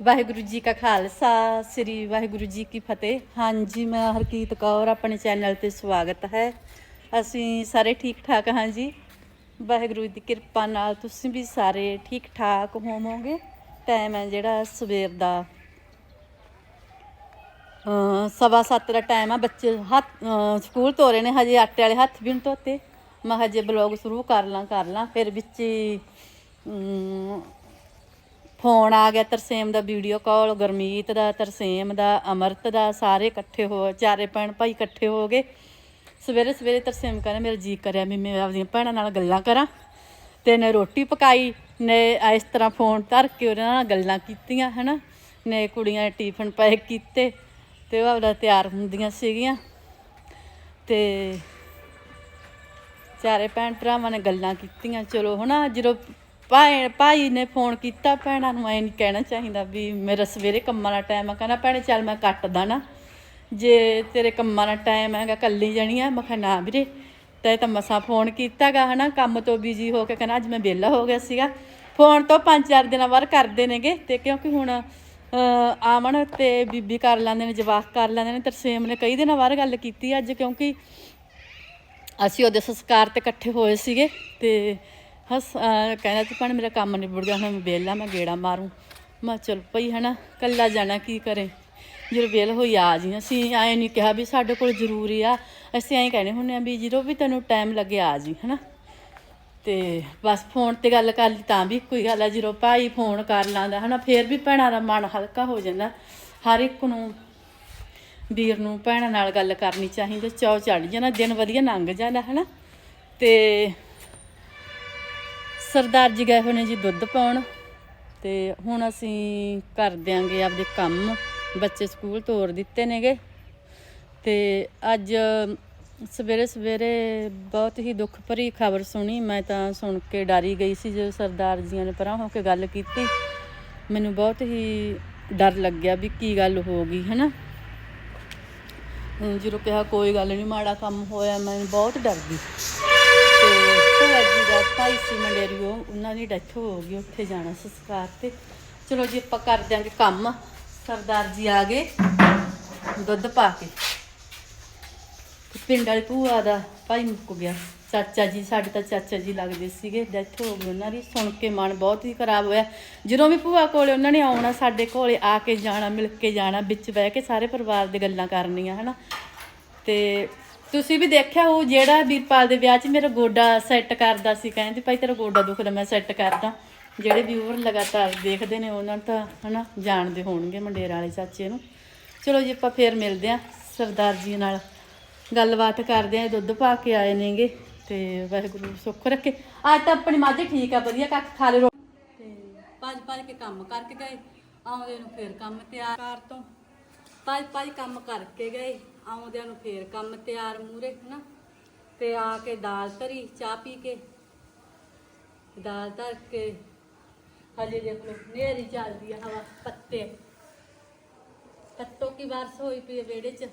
ਵਾਹਿਗੁਰੂ ਜੀ ਕਾ ਖਾਲਸਾ ਸ੍ਰੀ ਵਾਹਿਗੁਰੂ ਜੀ ਕੀ ਫਤਿਹ। ਹਾਂਜੀ ਮੈਂ ਹਰਕੀਤ ਕੌਰ ਆਪਣੇ ਚੈਨਲ ਤੇ ਸਵਾਗਤ ਹੈ। ਅਸੀਂ ਸਾਰੇ ਠੀਕ ਠਾਕ ਹਾਂ ਜੀ? ਵਾਹਿਗੁਰੂ ਦੀ ਕਿਰਪਾ ਨਾਲ ਤੁਸੀਂ ਵੀ ਸਾਰੇ ਠੀਕ ਠਾਕ ਹੋਵੋਗੇ? ਟਾਈਮ ਹੈ ਜਿਹੜਾ ਸਵੇਰ ਦਾ। ਸਵਾ ਸੱਤ ਦਾ ਟਾਈਮ ਆ ਬੱਚੇ ਹੱਥ ਸਕੂਲ ਸਕੂਲ ਤੋਰੇ ਨੇ ਹਜੇ ਆਟੇ ਵਾਲੇ ਹੱਥ ਵੀ ਨਹੀਂ ਧੋਤੇ। ਮੈਂ ਹਜੇ ਬਲੌਗ ਸ਼ੁਰੂ ਕਰ ਲਾਂ ਕਰ ਲਾਂ ਫਿਰ ਵਿੱਚ ਹੀ, ਫੋਨ ਆ ਗਿਆ ਤਰਸੇਮ ਦਾ ਵੀਡੀਓ ਕਾਲ ਗੁਰਮੀਤ ਦਾ, ਤਰਸੇਮ ਦਾ, ਅਮਰਤ ਦਾ, ਸਾਰੇ ਇਕੱਠੇ ਹੋ, ਚਾਰੇ ਭੈਣ ਭਾਈ ਇਕੱਠੇ ਹੋ ਗਏ। ਸਵੇਰੇ ਸਵੇਰੇ ਤਰਸੇਮ ਕਹਿੰਦਾ, ਮੇਰਾ ਜੀ ਕਰਿਆ ਵੀ ਮੈਂ ਆਪਦੀਆਂ ਭੈਣਾਂ ਨਾਲ ਗੱਲਾਂ ਕਰਾਂ। ਤੇ ਨੇ ਰੋਟੀ ਪਕਾਈ, ਨੇ ਇਸ ਤਰ੍ਹਾਂ ਫੋਨ ਧਰ ਕੇ ਉਹਨਾਂ ਨਾਲ ਗੱਲਾਂ ਕੀਤੀਆਂ, ਹਨਾ? ਨੇ ਕੁੜੀਆਂ ਨੇ ਟਿਫਨ ਪੈਕ ਕੀਤੇ, ਤੇ ਉਹ ਆਪਦਾ ਤਿਆਰ ਹੁੰਦੀਆਂ ਸੀਗੀਆਂ। ਤੇ ਚਾਰੇ ਭੈਣ ਭਰਾਵਾਂ ਨੇ ਗੱਲਾਂ ਕੀਤੀਆਂ, ਚਲੋ, ਹਨਾ? ਜਦੋਂ ਭਾਈ ਭਾਈ ਨੇ ਫੋਨ ਕੀਤਾ ਭੈਣਾਂ ਨੂੰ ਐ ਨਹੀਂ ਕਹਿਣਾ ਚਾਹੀਦਾ ਵੀ ਮੇਰਾ ਸਵੇਰੇ ਕੰਮਾਂ ਦਾ ਟਾਈਮ ਆ। ਕਹਿੰਦਾ ਭੈਣੇ ਚੱਲ ਮੈਂ ਕੱਟਦਾ ਨਾ। ਜੇ ਤੇਰੇ ਕੰਮਾਂ ਦਾ ਟਾਈਮ ਹੈਗਾ ਕੱਲੀ ਜਣੀ ਆ। ਮੈਂ ਕਿਹਾ ਨਾ ਵੀਰੇ ਤੇ ਤਾਂ ਮਸਾਂ ਫੋਨ ਕੀਤਾਗਾ ਹਨਾ। ਕੰਮ ਤੋਂ ਬਿਜ਼ੀ ਹੋ ਕੇ ਕਹਿੰਦਾ ਅੱਜ ਮੈਂ ਵਿਹਲਾ ਹੋ ਗਿਆ ਸੀਗਾ। ਫੋਨ ਤੋਂ ਪੰਜ ਚਾਰ ਦਿਨਾਂ ਬਾਅਦ ਕਰਦੇ ਨੇਗੇ। ਤੇ ਕਿਉਂਕਿ ਹੁਣ ਅਹ, ਆਮਨ ਤੇ ਬੀਬੀ ਕਰ ਲੈਂਦੇ ਨੇ ਜਵਾਕ ਕਰ ਲੈਂਦੇ ਨੇ ਤਰਸੇਮ ਨੇ ਕਈ ਦਿਨਾਂ ਬਾਅਦ ਗੱਲ ਕੀਤੀ ਅੱਜ। ਕਿਉਂਕਿ ਅਸੀਂ ਉਹਦੇ ਸੰਸਕਾਰ ਤੇ ਇਕੱਠੇ ਹੋਏ ਸੀਗੇ। ਤੇ ਹਸ ਕਹਿੰਦਾ ਸੀ, ਭੈਣ, ਮੇਰਾ ਕੰਮ ਨਿਬੜ ਗਿਆ, ਹੁਣ ਮੈਂ ਵਿਹਲਾ, ਮੈਂ ਗੇੜਾ ਮਾਰੂੰ। ਮੈਂ ਕਿਹਾ, ਚਲ ਪਈ ਹਨਾ ਕੱਲਾ ਜਾਣਾ ਕੀ ਕਰੇ? ਜਦੋਂ ਵਿਹਲ ਹੋਈ, ਆ ਜੀ। ਅਸੀਂ ਐਂ ਨਹੀਂ ਕਿਹਾ ਵੀ ਸਾਡੇ ਕੋਲ ਜ਼ਰੂਰੀ ਆ। ਅਸੀਂ ਐਂ ਕਹਿੰਦੇ ਹੁੰਦੇ ਆ ਵੀ ਜਦੋਂ ਵੀ ਤੈਨੂੰ ਟਾਈਮ ਲੱਗੇ, ਆ ਜੀ, ਹਨਾ? ਤੇ ਬਸ ਫੋਨ ਤੇ ਗੱਲ ਕਰ ਲਈ ਤਾਂ ਵੀ ਕੋਈ ਗੱਲ ਆ, ਜਦੋਂ ਭਾਈ ਫੋਨ ਕਰ ਲਾਂਦਾ, ਹਨਾ, ਫੇਰ ਵੀ ਭੈਣਾਂ ਦਾ ਮਨ ਹਲਕਾ ਹੋ ਜਾਂਦਾ। ਹਰ ਇੱਕ ਨੂੰ, ਵੀਰ ਨੂੰ ਭੈਣਾਂ ਨਾਲ ਗੱਲ ਕਰਨੀ ਚਾਹੀਦੀ, ਚੌ ਚੜ ਜਾਣਾ, ਦਿਨ ਵਧੀਆ ਲੰਘ ਜਾਂਦਾ, ਹਨਾ? ਤੇ ਸਰਦਾਰ ਜੀ ਗਏ ਹੋਏ ਨੇ ਜੀ ਦੁੱਧ ਪਾਉਣ ਤੇ ਹੁਣ ਅਸੀਂ ਕਰ ਦਿਆਂਗੇ ਆਪਦੇ ਕੰਮ। ਬੱਚੇ ਸਕੂਲ ਤੋਰ ਦਿੱਤੇ ਨੇਗੇ। ਤੇ ਅੱਜ ਸਵੇਰੇ ਸਵੇਰੇ ਬਹੁਤ ਹੀ ਦੁੱਖ ਭਰੀ ਖਬਰ ਸੁਣੀ। ਮੈਂ ਤਾਂ ਸੁਣ ਕੇ ਡਰੀ ਗਈ ਸੀ ਜਦੋਂ ਸਰਦਾਰ ਜੀਆਂ ਨੇ ਪਰਾਂ ਹੋ ਕੇ ਗੱਲ ਕੀਤੀ। ਮੈਨੂੰ ਬਹੁਤ ਹੀ ਡਰ ਲੱਗਿਆ ਵੀ ਕੀ ਗੱਲ ਹੋ ਗਈ, ਹਨਾ? ਅਮ ਜਦੋਂ ਕਿਹਾ ਕੋਈ ਗੱਲ ਨਹੀਂ ਮਾੜਾ ਕੰਮ ਹੋਇਆ, ਮੈਂ ਬਹੁਤ ਡਰ ਗਈ ਜੀ ਦਾ ਭਾਈ ਸੀ ਮੰਡੇਰੀਓ ਉਹਨਾਂ ਦੀ ਡੈਥ ਹੋ ਗਈ, ਉੱਥੇ ਜਾਣਾ ਸੰਸਕਾਰ ਤੇ। ਚਲੋ ਜੀ, ਆਪਾਂ ਕਰ ਦਿਆਂਗੇ ਕੰਮ। ਸਰਦਾਰ ਜੀ ਆ ਗਏ, ਦੁੱਧ ਪਾ ਕੇ। ਪਿੰਡ ਵਾਲੀ ਭੂਆ ਦਾ ਭਾਈ ਮੁੱਕ ਗਿਆ। ਚਾਚਾ ਜੀ, ਸਾਡੇ ਤਾਂ ਚਾਚਾ ਜੀ ਲੱਗਦੇ ਸੀਗੇ ਡੈਥ ਹੋ ਗਈ ਉਹਨਾਂ ਦੀ। ਸੁਣ ਕੇ ਮਨ ਬਹੁਤ ਹੀ ਖਰਾਬ ਹੋਇਆ। ਜਦੋਂ ਵੀ ਭੂਆ ਕੋਲੇ ਉਹਨਾਂ ਨੇ ਆਉਣਾ, ਸਾਡੇ ਕੋਲੇ ਆ ਕੇ ਜਾਣਾ, ਮਿਲ ਕੇ ਜਾਣਾ, ਵਿੱਚ ਬਹਿ ਕੇ ਸਾਰੇ ਪਰਿਵਾਰ ਦੇ ਗੱਲਾਂ ਕਰਨੀਆਂ, ਹਨਾ। ਤੇ ਤੁਸੀਂ ਵੀ ਦੇਖਿਆ ਉਹ ਜਿਹੜਾ ਵੀਰਪਾਲ ਦੇ ਵਿਆਹ 'ਚ ਮੇਰਾ ਗੋਡਾ ਸੈੱਟ ਕਰਦਾ ਸੀ, ਕਹਿੰਦੇ ਭਾਈ ਤੇਰਾ ਗੋਡਾ ਦੁਖਦਾ ਮੈਂ ਸੈੱਟ ਕਰਦਾ। ਜਿਹੜੇ ਵਿਊਅਰ ਲਗਾਤਾਰ ਦੇਖਦੇ ਨੇ ਉਹਨਾਂ ਤਾਂ ਹਨਾ ਜਾਣਦੇ ਹੋਣਗੇ ਮੰਡੇਰ ਵਾਲੇ ਚਾਚੇ ਨੂੰ। ਚਲੋ ਜੀ, ਆਪਾਂ ਫੇਰ ਮਿਲਦੇ ਆਂ ਸਰਦਾਰ ਜੀ ਨਾਲ ਗੱਲਬਾਤ ਕਰਦੇ ਆਂ ਦੁੱਧ ਪਾ ਕੇ ਆਏ ਨੇਗੇ ਤੇ ਵਾਹਿਗੁਰੂ ਸੁੱਖ ਰੱਖੇ। ਅੱਜ ਤਾਂ ਆਪਣੀ ਮਾਝੇ ਠੀਕ ਆ, ਵਧੀਆ, ਕੱਖ ਖਾ ਲੈ ਰੋ ਤੇ ਪੰਜ ਪੰਜ ਕੇ ਕੰਮ ਕਰਕੇ ਗਏ, ਆਉਂਦੇ ਨੂੰ ਫੇਰ ਕੰਮ ਤਿਆਰ। ਕਾਰ ਤੋਂ ਪੰਜ ਪੰਜ ਕੰਮ ਕਰਕੇ ਗਏ, ਆਉਂਦਿਆਂ ਨੂੰ ਫੇਰ ਕੰਮ ਤਿਆਰ ਮੂਰੇ ਹਨਾ? ਤੇ ਆ ਕੇ ਦਾਲ ਧਰੀ, ਚਾਹ ਪੀ ਕੇ। ਦਾਲ ਧਰ ਕੇ ਹਜੇ ਦੇਖ ਲੋ ਨੇਰੀ ਚੱਲਦੀ ਆ ਹਵਾ, ਪੱਤੇ। ਪੱਤੋਂ ਕੀ ਬਾਰਸ਼ ਹੋਈ ਪਈ ਹੈ ਵਿਹੜੇ 'ਚ।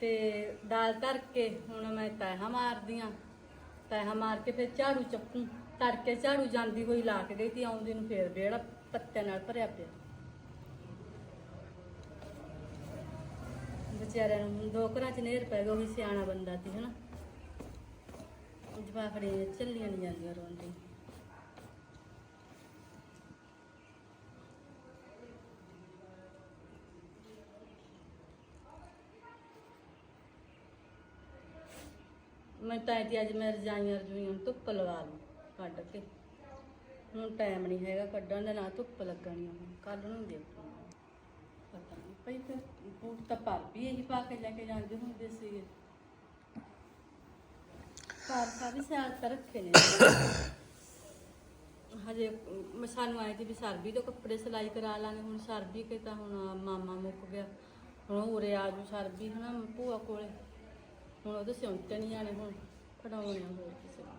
ਤੇ ਦਾਲ ਧਰ ਕੇ ਹੁਣ ਮੈਂ ਤੈਹਾ ਮਾਰਦੀ ਆ। ਤੈਹਾ ਮਾਰ ਕੇ ਫਿਰ ਝਾੜੂ ਚੱਕੂ। ਕੇ ਝਾੜੂ ਜਾਂਦੀ ਹੋਈ ਲਾ ਕੇ ਗਈ ਤੀ, ਆਉਂਦੀ ਨੂੰ ਫੇਰ ਵਿਹੜਾ ਪੱਤਿਆਂ ਨਾਲ ਭਰਿਆ ਪਿਆ। ਵਿਚਾਰਿਆਂ ਨੂੰ ਦੋ ਘਰਾਂ 'ਚ ਨੇਰ ਪੈ ਗਿਆ, ਉਹ ਵੀ ਸਿਆਣਾ ਬੰਦਾ ਸੀ, ਹਨਾ। ਜਵਾਖੜੇ ਚੱਲੀਆਂ ਨਹੀਂ ਜਾਂਦੀਆਂ ਰੋਂਦੀ। ਮੈਂ ਤਾਂ ਅੱਜ ਮੈਂ ਰਜਾਈਆਂ ਰਜੂਈਆਂ ਧੁੱਪ ਲਵਾ ਲੂੰ ਕੱਢ ਕੇ। ਹੁਣ ਟਾਈਮ ਨਹੀਂ ਹੈਗਾ ਕੱਢਣ ਦਾ, ਨਾ ਧੁੱਪ ਲੱਗਣੀ ਹੁਣ ਕੱਲ ਨੂੰ ਦੇਖੂੰ। ਪਤਾ ਨਹੀਂ ਪਈ ਤੇ ਬੂਟ ਤਾਂ ਪਰ ਇਹੀ ਪਾ ਕੇ ਲੈ ਕੇ ਜਾਂਦੇ ਹੁੰਦੇ ਸੀਗੇ। ਪਰ ਸਾਰੀ ਸਿਆਲ ਤਾਂ ਰੱਖੇ ਨੇ। ਹਜੇ ਅਮ, ਸਾਨੂੰ ਆਏ ਸੀ ਵੀ ਸਰਬੀ ਤੋਂ ਕੱਪੜੇ ਸਿਲਾਈ ਕਰਾ ਲਾਂਗੇ ਹੁਣ ਸਰਬੀ ਕੇ ਤਾਂ ਹੁਣ ਮਾਮਾ ਮੁੱਕ ਗਿਆ। ਹੁਣ ਉਰੇ ਆ ਜੂ ਸਰਬੀ ਹਨਾ ਭੂਆ ਕੋਲੇ। ਹੁਣ ਉਹਦੇ ਸਿਉਂਤੇ ਨਹੀਂ ਜਾਣੇ ਹੁਣ ਫੜਾਉਣੇ ਹੋਰ ਕਿਸੇ ਨੂੰ।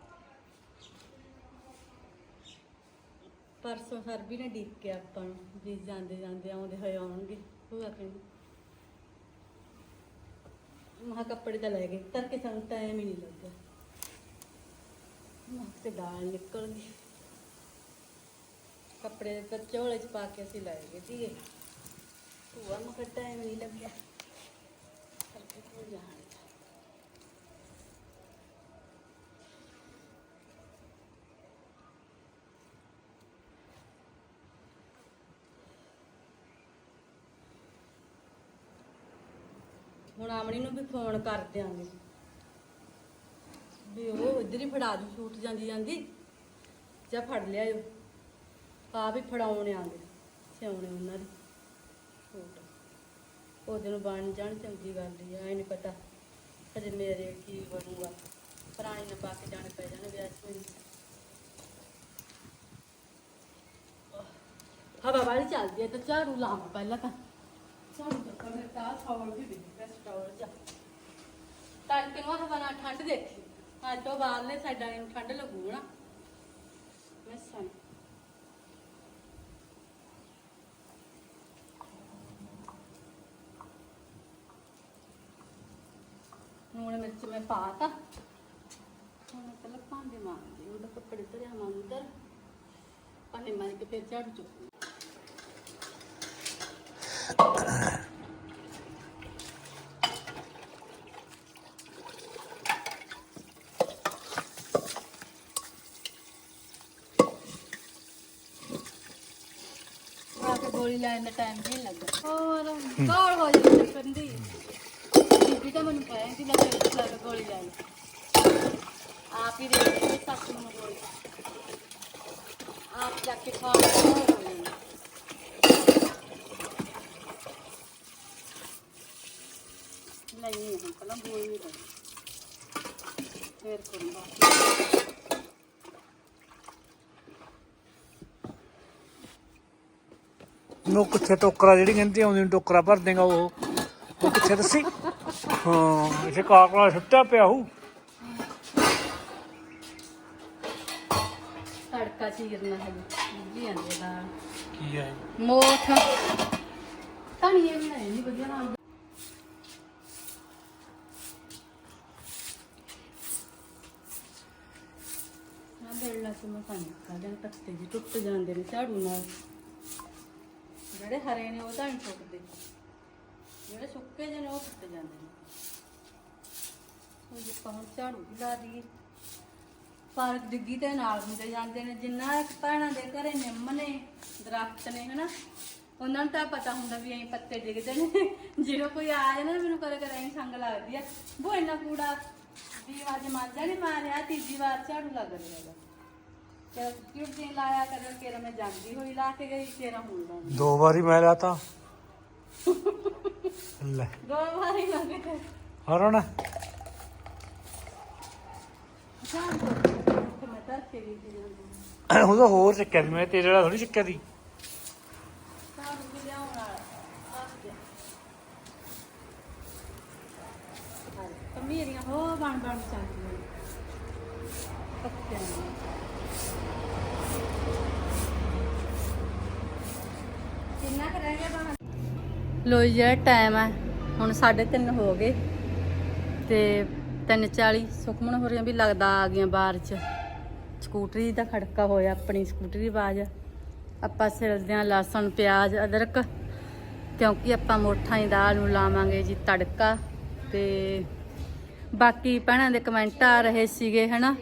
ਪਰਸੋਂ ਸਰਬੀ ਨੇ ਡੀਕ ਕੇ ਆਪਾਂ ਨੂੰ ਵੀ ਜਾਂਦੇ ਜਾਂਦੇ ਆਉਂਦੇ ਹੋਏ ਆਉਣਗੇ। ਭੂਆ ਕਹਿੰਦੀ ਮਹਾ ਕੱਪੜੇ ਤਾਂ ਲੈ ਗਏ ਤਰ ਕੇ ਸਾਨੂੰ ਟਾਈਮ ਹੀ ਨਹੀਂ ਲੱਗਾ ਮਾ ਤੇ ਦਾਲ ਨਿਕਲ ਗਈ। ਕੱਪੜੇ ਤੇ ਝੋਲੇ ਚ ਪਾ ਕੇ ਅਸੀਂ ਲੈ ਗਏ ਸੀਗੇ। ਭੂਆ ਨੂੰ ਫਿਰ ਟਾਈਮ ਨਹੀਂ ਲੱਗਿਆ ਕਰਕੇ ਭੁੱਲ ਜਾਣ ਹੁਣ ਆਮਣੀ ਨੂੰ ਵੀ ਫੋਨ ਕਰ ਦਿਆਂਗੇ। ਵੀ ਉਹ ਇੱਧਰ ਹੀ ਫੜਾ ਦੂ ਛੂਟ ਜਾਂਦੀ ਜਾਂਦੀ। ਜਾਂ ਫੜ ਲਿਆਇਓ। ਆ ਵੀ ਫੜਾਉਣ ਆਂਦੇ ਸਿਆਉਣੇ ਉਹਨਾਂ ਦੇ ਸੂਟ। ਉਹਦੇ ਨੂੰ ਬਣ ਜਾਣ, ਚੰਗੀ ਗੱਲ ਹੀ ਆ ਐ ਨਹੀਂ ਪਤਾ ਅਜੇ ਮੇਰੇ ਕੀ ਬਣੂਗਾ। ਪੁਰਾਣੀ ਨਾ ਪਾ ਕੇ ਜਾਣੇ ਪੈ ਜਾਣੇ ਵਿਆਹ 'ਚ ਮੈਨੂੰ ਹਵਾ ਵਾਲੀ ਚੱਲਦੀ ਹੈ ਤਾਂ ਝਾੜੂ ਲਾਵਾਂ ਪਹਿਲਾਂ ਤਾਂ। ਝਾੜੂ ਤਾਂ ਮੇਰੇ ਤਾਂ ਸੌਲ ਵੀ ਵੀ ਤੜਕੇ ਨੂੰ ਹਵਾ ਨਾਲ ਠੰਡ ਦੇਖੀ ਅੱਜ ਤੋਂ ਬਾਅਦਲੇ ਸਾਈਡਾਂ ਨੂੰ ਠੰਡ ਲੱਗੂ ਨਾ ਮੈਂ ਸਾਂ ਨੂਣ ਮਿਰਚ ਮੈਂ ਪਾਤਾ। ਹੁਣ ਪਹਿਲਾਂ ਭਾਂਡੇ ਮਾਰਦੇ ਉਹਦਾ ਕੱਪੜੇ ਧਰਿਆ ਮੈਂ ਭਾਂਡੇ ਮਾਰ ਕੇ ਫਿਰ ਝਾੜੂ ਚੁੱਕੂ ਆ ਕੇ ਗੋਲੀ ਲੈਣ ਦਾ ਟਾਈਮ ਨਹੀਂ ਲੱਗਾ। ਹੋਰ ਗੋਲ ਹੋ ਜਾਂਦੀ ਕੰਦੀ ਬੀਬੀ ਤਾਂ ਮੈਨੂੰ ਕਹਿ ਕਿ ਲੱਗੇ ਲੱਗ ਗੋਲੀ ਲੈ ਆਪ ਹੀ ਦੇ ਦੇ ਸੱਸ ਨੂੰ ਗੋਲੀ। ਆਪ ਜਾ ਕੇ ਖਾ ਨਹੀਂ, ਹੁਣ ਪਹਿਲਾਂ ਗੋਲੀ ਲੈ। ਫੇਰ ਕਰੂੰਗਾ। ਉਹ ਕਿੱਥੇ ਟੋਕਰਾ ਜਿਹੜੀ ਕਹਿੰਦੀ ਆਉਂਦੀ ਨੂੰ ਟੋਕਰਾ ਭਰ ਦੇਗਾ ਉਹ। ਉਹ ਕਿੱਥੇ ਦੱਸੀ? ਹਾਂ ਇਸੇ ਕਾਕਲਾ ਸੁੱਟਿਆ ਪਿਆ ਹੂ। ਤੜਕਾ ਚੀਰਨਾ ਹੈ ਜੀ ਆਂਦੇ ਦਾ ਕੀ ਹੈ ਮੋਠ ਧਨੀਏ ਵੀ ਨਹੀਂ ਵਧੀਆ ਨਾਲ। ਨਾ ਬੇਲਾ ਸੇ ਮੈਂ ਪਾਣੀ ਕਾਹਦੇ ਪੱਤੇ ਜੀ ਟੁੱਟ ਜਾਂਦੇ ਨੇ ਝਾੜੂ ਨਾਲ। ਜਿਹੜੇ ਹਰੇ ਨੇ ਉਹ ਤਾਂ ਨਹੀਂ ਟੁੱਟਦੇ ਜਿਹੜੇ ਸੁੱਕੇ ਜਿਹੇ ਨੇ ਉਹ ਟੁੱਟ ਜਾਂਦੇ ਨੇ। ਉਹ ਜੇ ਪਾਉਂ ਝਾੜੂ ਵੀ ਲਾ ਦਈਏ। ਪਾਰਕ ਡਿੱਗੀ ਤੇ ਨਾਲ ਹੁੰਦੇ ਜਾਂਦੇ ਨੇ। ਜਿੰਨਾ ਇੱਕ ਭੈਣਾਂ ਦੇ ਘਰੇ ਨਿੰਮ ਨੇ, ਦਰਖਤ ਨੇ, ਹਨਾ, ਉਹਨਾਂ ਨੂੰ ਤਾਂ ਪਤਾ ਹੁੰਦਾ ਵੀ ਐਂ ਪੱਤੇ ਡਿੱਗਦੇ ਨੇ। ਜਦੋਂ ਕੋਈ ਆ ਜਾਏ ਨਾ, ਮੈਨੂੰ ਕਦੇ ਕਦੇ ਐਂ ਸੰਗ ਲੱਗਦੀ ਆ। ਉਹ ਇੰਨਾ ਕੂੜਾ, ਵੀ ਅੱਜ ਮਾਂਜਾ ਨਹੀਂ ਮਾਰਿਆ, ਤੀਜੀ ਵਾਰ ਝਾੜੂ ਲੱਗ ਰਿਹਾ ਹੈਗਾ ਤੇ ਕਿਉਂ ਦਿਨ ਲਾਇਆ ਕਦੇ ਕਿਰਾ ਮੈਂ ਜਾਂਦੀ ਹੋਈ ਲਾ ਕੇ ਗਈ ਤੇਰਾ ਹੁਣ ਲਾਉਂਦੀ ਦੋ ਵਾਰੀ ਮੈਂ ਲਾਤਾ। ਲੈ। ਦੋ ਵਾਰੀ ਹਰਣ। ਝਾੜੂ ਤੇ ਮੈਂ ਤਾਂ ਕੇ ਗਈ ਸੀ ਜਾਂਦੀ ਉਹਦਾ ਹੋਰ ਚੱਕਿਆ ਸੀ ਮੈਂ ਤੇਰੇ ਵਾਲਾ ਥੋੜੀ ਚੱਕਿਆ ਸੀ। ਝਾੜੂ ਵੀ ਲਿਆਉਣ ਵਾਲਾ ਆ ਗਿਆ। ਕਮੀਰੀਆਂ ਹੋ ਬਣ ਬਣ ਚਾਹੀਦੀਆਂ ਪੱਕਿਆਂ ਦੀਆਂ। ਕਿੰਨਾ ਕੁ ਰਹਿ ਗਿਆ ਬਣ ਲੋ ਜਿਹੜਾ ਟਾਈਮ ਹੈ ਹੁਣ 3:30 ਹੋ ਗਏ ਤੇ 3:40 ਸੁਖਮਨ ਹੋ ਰਹੀਆਂ ਵੀ ਲੱਗਦਾ ਆ ਗਈਆਂ ਬਾਹਰ ਚ। ਸਕੂਟਰੀ ਦਾ ਖੜਕਾ ਹੋਇਆ, ਆਪਣੀ ਸਕੂਟਰੀ ਆਵਾਜ਼। ਆਪਾਂ ਸਿਲਦੇ ਹਾਂ ਲਸਣ, ਪਿਆਜ਼, ਅਦਰਕ, ਕਿਉਂਕਿ ਆਪਾਂ ਮੋਠਾਂ ਦੀ ਦਾਲ ਨੂੰ ਲਾਵਾਂਗੇ ਜੀ ਤੜਕਾ ਤੇ ਬਾਕੀ ਭੈਣਾਂ ਦੇ ਕਮੈਂਟ ਆ ਰਹੇ ਸੀਗੇ, ਹਨਾ?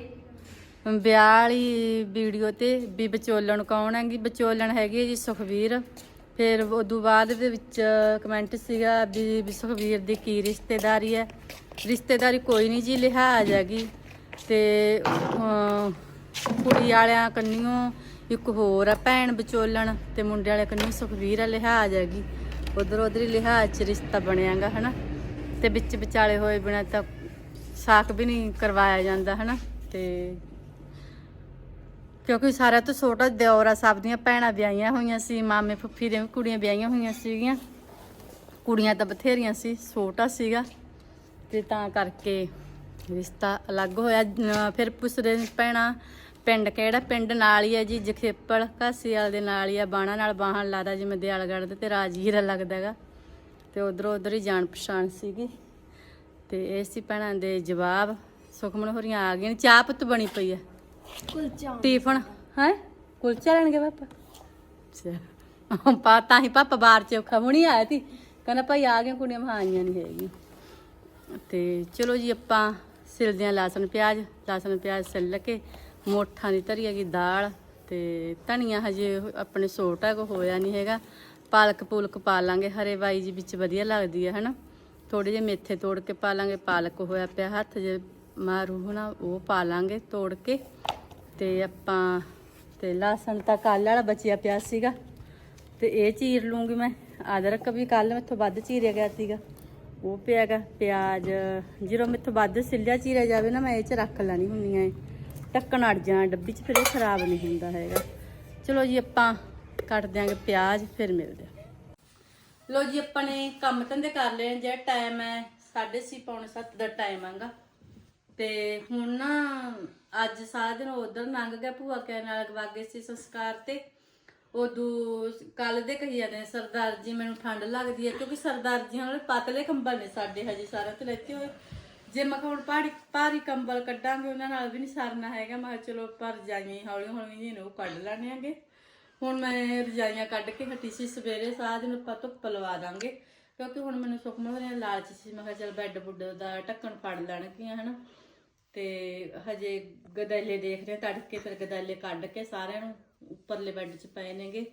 ਵਿਆਹ ਵਾਲੀ ਵੀਡੀਓ ਤੇ ਵੀ ਵਿਚੋਲਣ ਕੌਣ ਹੈਗੀ? ਵਿਚੋਲਣ ਹੈਗੀ ਹੈ ਜੀ ਸੁਖਵੀਰ। ਫਿਰ ਉਦੋਂ ਬਾਅਦ ਦੇ ਵਿੱਚ ਕਮੈਂਟ ਸੀਗਾ ਵੀ ਵੀ ਦੀ ਕੀ ਰਿਸ਼ਤੇਦਾਰੀ ਹੈ। ਰਿਸ਼ਤੇਦਾਰੀ ਕੋਈ ਨਹੀਂ ਜੀ ਲਿਹਾਜ਼ ਹੈਗੀ ਤੇ ਅਹ, ਕੁੜੀ ਵਾਲਿਆਂ ਕੰਨਿਓ ਇੱਕ ਹੋਰ ਆ ਭੈਣ ਵਿਚੋਲਣ ਤੇ ਮੁੰਡੇ ਵਾਲੇ ਕੰਨੀ ਸੁਖਵੀਰ ਆ ਲਿਹਾਜ਼ ਹੈਗੀ। ਉਧਰ ਉਧਰ ਹੀ ਲਿਹਾਜ਼ ਚ ਰਿਸ਼ਤਾ ਬਣਿਆਗਾ ਹਨਾ? ਤੇ ਵਿੱਚ ਵਿਚਾਲੇ ਹੋਏ ਬਿਨਾ ਤਾਂ ਸਾਕ ਵੀ ਨਹੀਂ ਕਰਵਾਇਆ ਜਾਂਦਾ ਹਨਾ? ਤੇ ਕਿਉਂਕਿ ਸਾਰਿਆਂ ਤੋਂ ਛੋਟਾ ਦਿਓਰਾ ਸਭ ਦੀਆਂ ਭੈਣਾਂ ਵਿਆਹੀਆਂ ਹੋਈਆਂ ਸੀ, ਮਾਮੇ ਫੁੱਫੀ ਦੇ ਵੀ ਕੁੜੀਆਂ ਵਿਆਹੀਆਂ ਹੋਈਆਂ ਸੀਗੀਆਂ। ਕੁੜੀਆਂ ਤਾਂ ਬਥੇਰੀਆਂ ਸੀ, ਛੋਟਾ ਸੀਗਾ ਤੇ ਤਾਂ ਕਰਕੇ ਰਿਸ਼ਤਾ ਅਲੱਗ ਹੋਇਆ। ਫਿਰ ਪੁੱਛਦੇ ਨੇ, ਭੈਣਾਂ, ਪਿੰਡ ਕਿਹੜਾ? ਪਿੰਡ ਨਾਲ ਹੀ ਹੈ ਜੀ, ਜਖੇਪਲ ਘਾਸੀਵਾਲ ਦੇ ਨਾਲ ਹੀ ਆ ਬਾਣਾ ਨਾਲ ਬਾਹਣ ਲਾਦਾ ਜਿਵੇਂ ਦਿਆਲਗੜ੍ਹ ਦੇ ਤੇ ਰਾਜਗੀਰ ਲੱਗਦਾ ਹੈਗਾ। ਤੇ ਉਧਰੋਂ ਉਧਰ ਹੀ ਜਾਣ ਪਛਾਣ ਸੀਗੀ ਤੇ ਇਹ ਸੀ ਭੈਣਾਂ ਦੇ ਜਵਾਬ। ਸੁਖਮਨ ਹੋਰੀਆਂ ਆ ਗਈਆਂ ਚਾਹ ਪੁੱਤ ਬਣੀ ਪਈ ਆ। ਕੁਲਚਾ। ਟਿਫਨ, ਹੈ? ਕੁਲਚਾ ਲੈਣਗੇ ਪਾਪਾ? ਅੱਛਾ। ਪਾ ਤਾਂ ਹੀ ਪਾਪਾ ਬਾਹਰ ਚ ਔਖਾ ਹੁਣੀ ਆਇਆ ਸੀ। ਕਹਿੰਦਾ, ਭਾਈ, ਆ ਗਏ ਕੁੜੀਆਂ ਮਹਾਈਆਂ ਨਹੀਂ ਹੈਗੀਆਂ। ਤੇ ਚਲੋ ਜੀ, ਆਪਾਂ ਸਿਲਦੇ ਹਾਂ ਲਸਣ, ਪਿਆਜ਼ ਲਸਣ, ਪਿਆਜ਼ ਸਿਲ ਕੇ ਮੋਠਾਂ ਦੀ ਧਰੀ ਹੈਗੀ ਦਾਲ ਤੇ ਧਨੀਆ ਹਜੇ ਆਪਣੇ ਸੋਟਾ ਕੋ ਹੋਇਆ ਨਹੀਂ ਹੈਗਾ। ਪਾਲਕ ਪੂਲਕ ਪਾ ਲਾਂਗੇ, ਹਰੇ ਬਾਈ ਜੀ ਵਿੱਚ ਵਧੀਆ ਲੱਗਦੀ ਹੈ ਹਨਾ? ਥੋੜੇ ਜਿਹੇ ਮੇਥੇ ਤੋੜ ਕੇ ਪਾ ਲਾਂਗੇ, ਪਾਲਕ ਹੋਇਆ ਪਿਆ ਹੱਥ ਜੇ ਮਾਰੂ ਹਨਾ ਉਹ ਪਾ ਲਾਂਗੇ ਤੋੜ ਕੇ ਤੇ ਆਪਾਂ ਤੇ ਲਸਣ ਤਾਂ ਕੱਲ ਵਾਲਾ ਬਚਿਆ ਪਿਆ ਸੀਗਾ ਤੇ ਇਹ ਚੀਰ ਲੂੰਗੀ ਮੈਂ। ਅਦਰਕ ਵੀ ਕੱਲ ਮੈਥੋਂ ਵੱਧ ਚੀਰਿਆ ਗਿਆ ਸੀਗਾ। ਉਹ ਪਿਆਗਾ ਪਿਆਜ਼, ਜਦੋਂ ਮੈਥੋਂ ਵੱਧ ਸਿੱਲਿਆ ਚੀਰਿਆ ਜਾਵੇ ਨਾ ਮੈਂ ਇਹ ਚ ਰੱਖ ਲੈਣੀ ਹੁੰਦੀਆਂ ਏ ਢੱਕਣ ਅੜ ਜਾਣਾ, ਡੱਬੀ ਚ ਫਿਰ ਇਹ ਖਰਾਬ ਨਹੀਂ ਹੁੰਦਾ ਹੈਗਾ। ਚਲੋ ਜੀ ਆਪਾਂ ਕੱਟ ਦਿਆਂਗੇ ਪਿਆਜ਼, ਫਿਰ ਮਿਲਦੇ ਆ। ਲੋ ਜੀ, ਆਪਾਂ ਨੇ ਕੰਮ ਧੰਦੇ ਕਰ ਲਏ ਜਿਹੜਾ ਟਾਈਮ ਹੈ 6:30 ਪੌਣੇ 7 ਦਾ ਟਾਈਮ ਆਂਗਾ ਤੇ ਹੁਣ ਨਾ ਅੱਜ ਸਾਰਾ ਦਿਨ ਉਧਰ ਲੰਘ ਗਿਆ ਭੂਆ ਕੇ ਨਾਲ ਗਵਾਗੇ ਸੀ ਸੰਸਕਾਰ ਤੇ। ਉਦੋਂ ਕੱਲ ਦੇ ਕਹੀ ਜਾਂਦੇ ਨੇ, ਸਰਦਾਰ ਜੀ ਮੈਨੂੰ ਠੰਡ ਲੱਗਦੀ ਹੈ ਕਿਉਂਕਿ ਸਰਦਾਰ ਜੀ ਹੁਣ ਪਤਲੇ ਕੰਬਲ ਨੇ ਸਾਡੇ ਹਜੇ ਸਾਰਿਆਂ ਤੇ ਲੈਤੇ ਹੋਏ। ਜੇ ਮੈਂ ਕਿਹਾ ਹੁਣ ਭਾਰੀ ਭਾਰੀ ਕੰਬਲ ਕੱਢਾਂਗੇ ਉਹਨਾਂ ਨਾਲ ਵੀ ਨਹੀਂ ਸਰਨਾ ਹੈਗਾ। ਮੈਂ ਕਿਹਾ ਚਲੋ ਪਰ ਜਾਈਆਂ ਹੌਲੀ ਹੌਲੀ ਜਿਹੇ ਨੇ ਕੱਢ ਲੈਣੇ ਆਂਗੇ ਹੁਣ ਮੈਂ ਰਜਾਈਆਂ ਕੱਢ ਕੇ ਹਟੀ ਸੀ ਸਵੇਰੇ ਸਾਰਾ ਦਿਨ ਆਪਾਂ ਧੁੱਪ ਲਵਾ ਦਾਂਗੇ। ਕਿਉਂਕਿ ਹੁਣ ਮੈਨੂੰ ਸੁਖਮਨ ਨੇ ਲਾਲਚ ਸੀ। ਮੈਂ ਕਿਹਾ ਚਲ ਬੈੱਡ ਬੁੱਡ ਦਾ ਢੱਕਣ ਫੜ ਲੈਣਗੀਆਂ ਹਨਾ? ਤੇ ਹਜੇ ਗਦੈਲੇ ਦੇਖਦੇ ਹਾਂ, ਤੜਕੇ ਫਿਰ ਗਦੈਲੇ ਕੱਢ ਕੇ ਸਾਰਿਆਂ ਨੂੰ ਉੱਪਰਲੇ ਬੈੱਡ 'ਚ ਪਏ ਨੇਗੇ।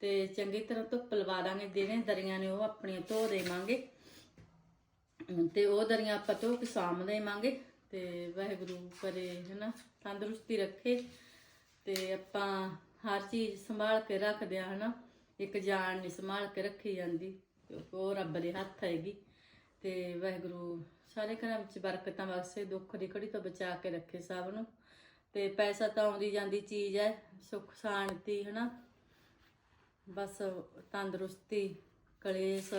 ਤੇ ਚੰਗੀ ਤਰ੍ਹਾਂ ਧੁੱਪ ਲਵਾ ਦਾਂਗੇ ਦਿਨੇ ਦਰੀਆਂ ਨੇ ਉਹ ਆਪਣੀਆਂ ਧੋ ਦੇਵਾਂਗੇ। ਤੇ ਉਹ ਦਰੀਆਂ ਆਪਾਂ ਧੋ ਕੇ ਸਾਂਭ ਦੇਵਾਂਗੇ। ਤੇ ਵਾਹਿਗੁਰੂ ਕਰੇ, ਹਨਾ, ਤੰਦਰੁਸਤੀ ਰੱਖੇ। ਤੇ ਆਪਾਂ ਹਰ ਚੀਜ਼ ਸੰਭਾਲ ਕੇ ਰੱਖਦੇ ਆ ਹਨਾ। ਇੱਕ ਜਾਨ ਨਹੀਂ ਸੰਭਾਲ ਕੇ ਰੱਖੀ ਜਾਂਦੀ, ਉਹ ਰੱਬ ਦੇ ਹੱਥ ਹੈਗੀ। ਤੇ ਵਾਹਿਗੁਰੂ ਸਾਰੇ ਘਰਾਂ ਵਿੱਚ ਬਰਕਤਾਂ ਬਖਸ਼ੇ, ਦੁੱਖ ਦੀ ਘੜੀ ਤੋਂ ਬਚਾ ਕੇ ਰੱਖੇ ਸਭ ਨੂੰ। ਤੇ ਪੈਸਾ ਤਾਂ ਆਉਂਦੀ ਜਾਂਦੀ ਚੀਜ਼ ਹੈ, ਸੁੱਖ, ਸ਼ਾਂਤੀ, ਹਨਾ। ਬਸ ਤੰਦਰੁਸਤੀ, ਕਲੇਸ਼,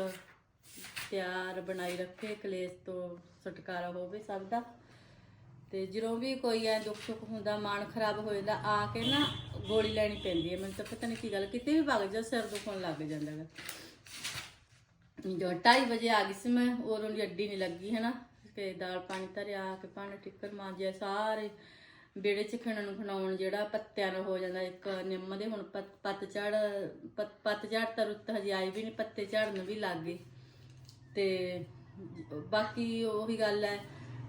ਪਿਆਰ ਬਣਾਈ ਰੱਖੇ, ਕਲੇਸ਼ ਤੋਂ ਛੁਟਕਾਰਾ ਹੋਵੇ ਸਭ ਦਾ। ਤੇ ਜਦੋਂ ਵੀ ਕੋਈ ਐ ਦੁੱਖ ਸੁੱਖ ਹੁੰਦਾ, ਮਨ ਖਰਾਬ ਹੋ ਜਾਂਦਾ, ਆ ਕੇ ਨਾ ਗੋਲੀ ਲੈਣੀ ਪੈਂਦੀ ਹੈ। ਮੈਨੂੰ ਤਾਂ ਪਤਾ ਨਹੀਂ ਕੀ ਗੱਲ, ਕਿਤੇ ਵੀ ਵਗ ਜਾ ਸਿਰ ਦੁਖਣ ਲੱਗ ਜਾਂਦਾ ਹੈ ਜੋ 2:30 ਵਜੇ ਆ ਗਈ ਸੀ ਮੈਂ, ਉਦੋਂ ਦੀ ਅੱਡੀ ਨਹੀਂ ਲੱਗੀ ਹੈ ਨਾ ਤੇ ਦਾਲ ਪਾਣੀ ਧਰਿਆ ਕੇ ਭਾਂਡੇ ਟਿੱਕਰ ਮਾਂਜਿਆ, ਸਾਰੇ ਬੇੜੇ ਚ ਖਣਨ ਨੂੰ ਖਣਾਉਣ ਜਿਹੜਾ ਪੱਤਿਆਂ ਨਾਲ ਹੋ ਜਾਂਦਾ, ਇੱਕ ਨਿੰਮ ਦੇ ਹੁਣ ਪੱਤ ਪੱਤ ਝੜ ਪੱਤ ਝੜ ਤਾਂ ਰੁੱਤ ਹਜੇ ਆਈ ਵੀ ਨਹੀਂ ਪੱਤੇ ਝੜਨ ਵੀ ਲੱਗ ਗਏ। ਤੇ ਬਾਕੀ ਉਹੀ ਗੱਲ ਹੈ,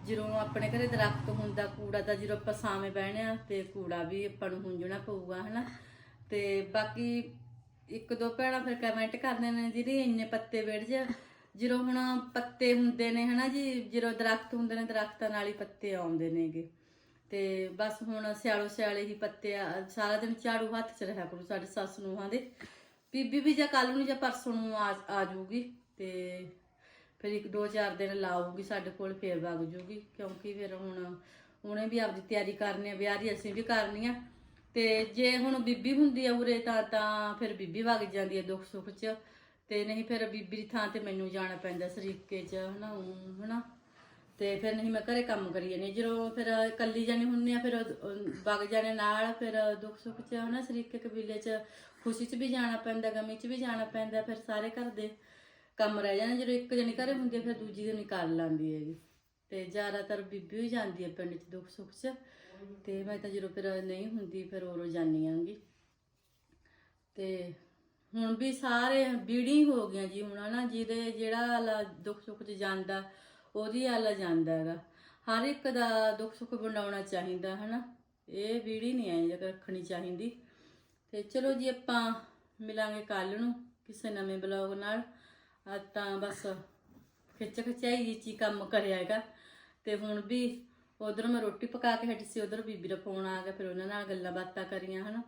ਜਦੋਂ ਆਪਣੇ ਘਰੇ ਦਰਖਤ ਹੁੰਦਾ, ਕੂੜਾ ਤਾਂ ਜਦੋਂ ਆਪਾਂ ਸਾਵੇਂ ਬਹਿਣੇ ਆ ਤੇ ਕੂੜਾ ਵੀ ਆਪਾਂ ਨੂੰ ਹੁੰਜਣਾ ਪਊਗਾ, ਹਨਾ। ਤੇ ਬਾਕੀ ਇੱਕ ਦੋ ਭੈਣਾਂ ਫਿਰ ਕਮੈਂਟ ਕਰਦੇ ਨੇ ਜਿਹਦੇ ਇੰਨੇ ਪੱਤੇ ਵਿੜ ਜਾ। ਜਦੋਂ ਹੁਣ ਪੱਤੇ ਹੁੰਦੇ ਨੇ, ਹਨਾ ਜੀ, ਜਦੋਂ ਦਰਖਤ ਹੁੰਦੇ ਨੇ, ਦਰਖਤਾਂ ਨਾਲ ਹੀ ਪੱਤੇ ਆਉਂਦੇ ਨੇਗੇ। ਤੇ ਬਸ ਹੁਣ ਸਿਆਲੋ ਸਿਆਲੇ ਹੀ ਪੱਤੇ ਸਾਰਾ ਦਿਨ ਝਾੜੂ ਹੱਥ 'ਚ ਰਿਹਾ ਕਰੂ ਸਾਡੇ ਸੱਸ ਨੂੰਹਾਂ ਦੇ। ਬੀਬੀ ਵੀ ਜਾਂ ਕੱਲ ਨੂੰ ਜਾਂ ਪਰਸੋਂ ਨੂੰ ਆ ਜਾਊਗੀ ਤੇ ਫਿਰ ਇੱਕ ਦੋ ਚਾਰ ਦਿਨ ਲਾਊਗੀ ਸਾਡੇ ਕੋਲ, ਫੇਰ ਵਗ ਜੂਗੀ। ਕਿਉਂਕਿ ਫਿਰ ਹੁਣ ਉਹਨੇ ਵੀ ਆਪਦੀ ਤਿਆਰੀ ਕਰਨੀ ਆ, ਵਿਆਹ ਦੀ ਅਸੀਂ ਵੀ ਕਰਨੀ ਆ। ਤੇ ਜੇ ਹੁਣ ਬੀਬੀ ਹੁੰਦੀ ਆ ਉਰੇ, ਤਾਂ ਤਾਂ ਫਿਰ ਬੀਬੀ ਵਗ ਜਾਂਦੀ ਆ ਦੁੱਖ ਸੁੱਖ 'ਚ। ਤੇ ਨਹੀਂ ਫਿਰ ਬੀਬੀ ਦੀ ਥਾਂ ਤੇ ਮੈਨੂੰ ਜਾਣਾ ਪੈਂਦਾ ਸਰੀਕੇ 'ਚ, ਹਨਾ ਊਂ ਹਨਾ। ਤੇ ਫਿਰ ਨਹੀਂ ਮੈਂ ਘਰੇ ਕੰਮ ਕਰੀ ਜਾਨੀ ਜਦੋਂ ਫਿਰ ਇਕੱਲੀ ਜਾਣੀ ਹੁੰਨੀ ਆ ਫਿਰ ਉਹ ਵਗ ਜਾਣੇ ਨਾਲ, ਫਿਰ ਦੁੱਖ ਸੁੱਖ 'ਚ, ਹਨਾ, ਸਰੀਕੇ ਕਬੀਲੇ 'ਚ, ਖੁਸ਼ੀ 'ਚ ਵੀ ਜਾਣਾ ਪੈਂਦਾ, ਗਮੀ 'ਚ ਵੀ ਜਾਣਾ ਪੈਂਦਾ, ਫਿਰ ਸਾਰੇ ਘਰ ਦੇ ਕੰਮ ਰਹਿ ਜਾਂਦੇ, ਜਦੋਂ ਇੱਕ ਜਣੀ ਘਰੇ ਹੁੰਦੀ ਆ ਫਿਰ ਦੂਜੀ ਦਿਨ ਕਰ ਲੈਂਦੀ ਹੈਗੀ। ਤੇ ਜ਼ਿਆਦਾਤਰ ਬੀਬੀ ਹੀ ਜਾਂਦੀ ਹੈ ਪਿੰਡ 'ਚ ਦੁੱਖ ਸੁੱਖ 'ਚ, ਤੇ ਮੈਂ ਤਾਂ ਜਦੋਂ ਫਿਰ ਨਹੀਂ ਹੁੰਦੀ, ਫਿਰ ਉਰੋਂ ਜਾਨੀ ਆਂਗੀ। ਤੇ ਹੁਣ ਵੀ ਸਾਰੇ ਬੀੜੀ ਹੋ ਗਈਆਂ ਜੀ ਹੁਣ, ਹਨਾ, ਜਿਹਦੇ ਜਿਹੜਾ ਵਾਲਾ ਦੁੱਖ ਸੁੱਖ 'ਚ ਜਾਂਦਾ, ਉਹਦੀ ਆਲਾ ਜਾਂਦਾ ਹੈਗਾ। ਹਰ ਇੱਕ ਦਾ ਦੁੱਖ ਸੁੱਖ ਵੰਡਾਉਣਾ ਚਾਹੀਦਾ, ਹਨਾ। ਇਹ ਬੀੜੀ ਨਹੀਂ ਐ ਜੇਕਰ ਰੱਖਣੀ ਚਾਹੀਦੀ। ਤੇ ਚਲੋ ਜੀ, ਆਪਾਂ ਮਿਲਾਂਗੇ ਕੱਲ ਨੂੰ ਕਿਸੇ ਨਵੇਂ ਬਲੌਗ ਨਾਲ। ਅੱਜ ਤਾਂ ਬਸ ਖਿੱਚ ਖਿਚਾਈ ਜੀ, ਚੀ ਕੰਮ ਕਰਿਆ ਹੈਗਾ। ਤੇ ਹੁਣ ਵੀ ਉਧਰ ਮੈਂ ਰੋਟੀ ਪਕਾ ਕੇ ਹਟੀ ਸੀ, ਉਧਰ ਬੀਬੀ ਦਾ ਫੋਨ ਆ ਗਿਆ, ਫਿਰ ਉਹਨਾਂ ਨਾਲ ਗੱਲਾਂ ਬਾਤਾਂ ਕਰੀਆਂ, ਹਨਾ।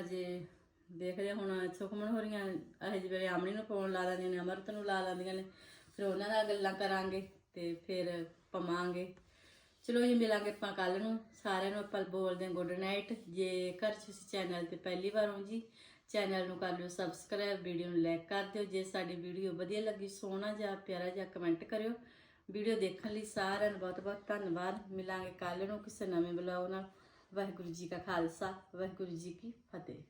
ਹਜੇ ਦੇਖਦੇ ਹੁਣ ਸੁਖਮਨ ਹੋ ਰਹੀਆਂ ਇਹ ਜਿਵੇਂ ਆਮਣੀ ਨੂੰ ਫੋਨ ਲਾ ਲੈਂਦੀਆਂ ਨੇ, ਅਮਰਤ ਨੂੰ ਲਾ ਲੈਂਦੀਆਂ ਨੇ, ਫਿਰ ਉਹਨਾਂ ਨਾਲ ਗੱਲਾਂ ਕਰਾਂਗੇ ਤੇ ਫਿਰ ਪਵਾਂਗੇ। ਚਲੋ ਜੀ, ਮਿਲਾਂਗੇ ਆਪਾਂ ਕੱਲ ਨੂੰ। ਸਾਰਿਆਂ ਨੂੰ ਆਪਾਂ ਬੋਲਦੇ ਹਾਂ ਗੁੱਡ ਨਾਈਟ ਜੇ ਘਰ ਚ ਇਸ ਚੈਨਲ ਤੇ ਪਹਿਲੀ ਵਾਰ ਹੋ ਜੀ ਚੈਨਲ ਨੂੰ ਕਰ ਲਿਓ ਸਬਸਕ੍ਰਾਈਬ ਵੀਡੀਓ ਨੂੰ ਲਾਈਕ ਕਰ ਦਿਓ। ਜੇ ਸਾਡੀ ਵੀਡੀਓ ਵਧੀਆ ਲੱਗੀ, ਸੋਹਣਾ ਜਾਂ ਪਿਆਰਾ ਜਾਂ ਕਮੈਂਟ ਕਰਿਓ। ਵੀਡੀਓ ਦੇਖਣ ਲਈ ਸਾਰਿਆਂ ਨੂੰ ਬਹੁਤ ਬਹੁਤ ਧੰਨਵਾਦ। ਮਿਲਾਂਗੇ ਕੱਲ ਨੂੰ ਕਿਸੇ ਨਵੇਂ ਬਲੌਗ ਨਾਲ। ਵਾਹਿਗੁਰੂ ਜੀ ਕਾ ਖਾਲਸਾ, ਵਾਹਿਗੁਰੂ ਜੀ ਕੀ ਫਤਿਹ।